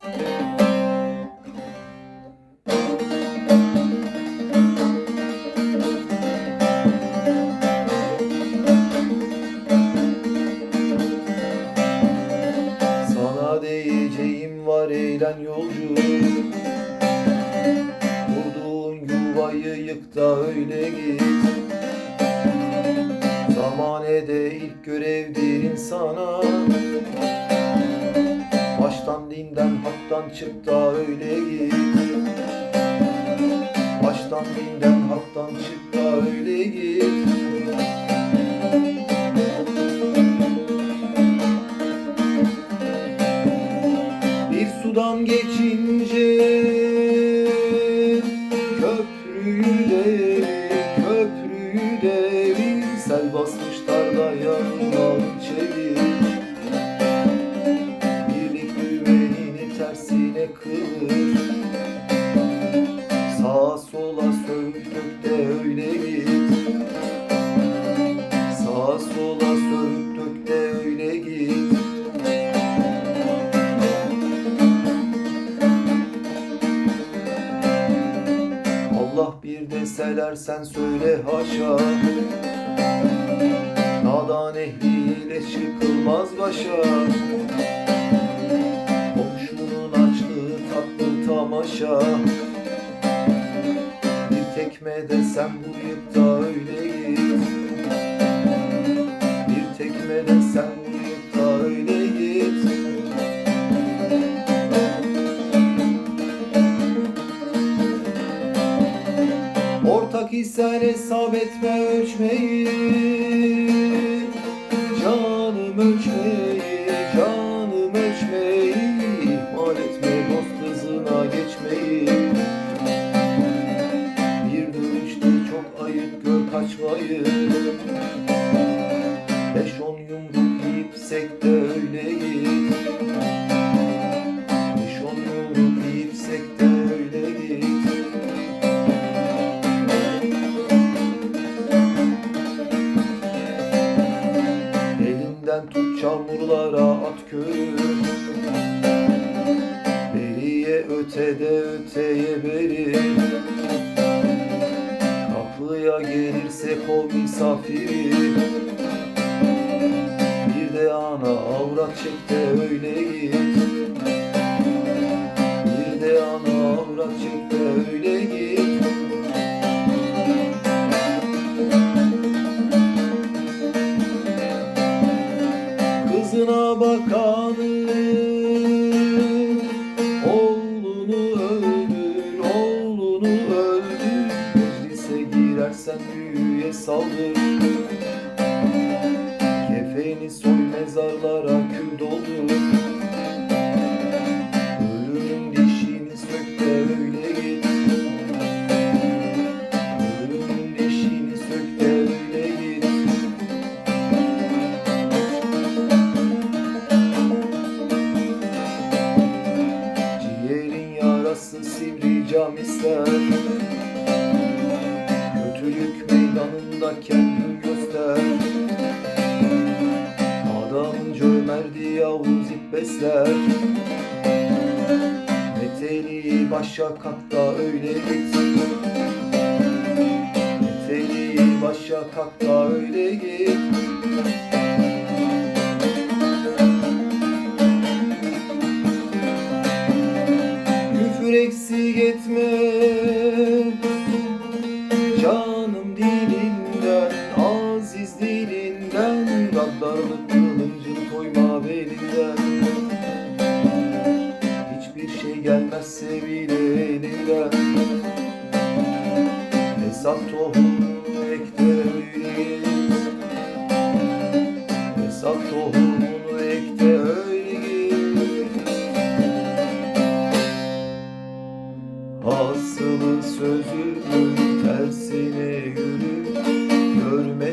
Sana diyeceğim var eğlen yolcu. Kurduğun yuvayı yık da öyle git. Zamanede ilk görevdir insana Baştan dinden haktan çık öyle git Baştan dinden haktan çık öyle git Bir sudan geçince köprüyü devir, köprüyü devir Sel basmışlar da yanından çevir sola sövdük de öyle git. Sağa sola sövdük de öyle git. Allah bir deseler sen söyle haşa. Nadan ehliyle çıkılmaz başa. Komşunun açlığı tatlı tamaşa tekme desem vuruyup da öyle git Bir tekme desem vuruyup da öyle git Ortak isen hesap etme ölçmeyi Canım ölçmeyi, ötede öteye beri Kapıya gelirse kov misafiri Bir de ana avrat çek de öyle git Bir de ana avrat çek de öyle git Kızına bakanın girersen büyüye saldır. Kefeni soy mezarlara kül doldur. Ölünün dişini sök de öyle git. Ölünün dişini sök de öyle git. Ciğerin yarası sivri cam ister Kötülük meydanında kendin göster Adamın cömerdi Yavuz ip besler. Meteli başa kakta öyle git. Meteli başa kakta öyle git. Küfür eksik etme Gaddarlık kılıncını koyma belinden. Hiçbir şey gelmezse bile elinden. Hesap tohumunu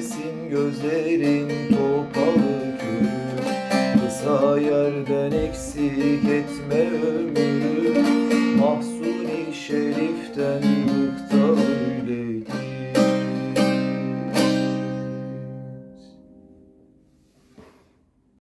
Görmesin gözlerin topalı körü Kısa yerden eksik etme ömrü Mahsuni şeriften öyleydi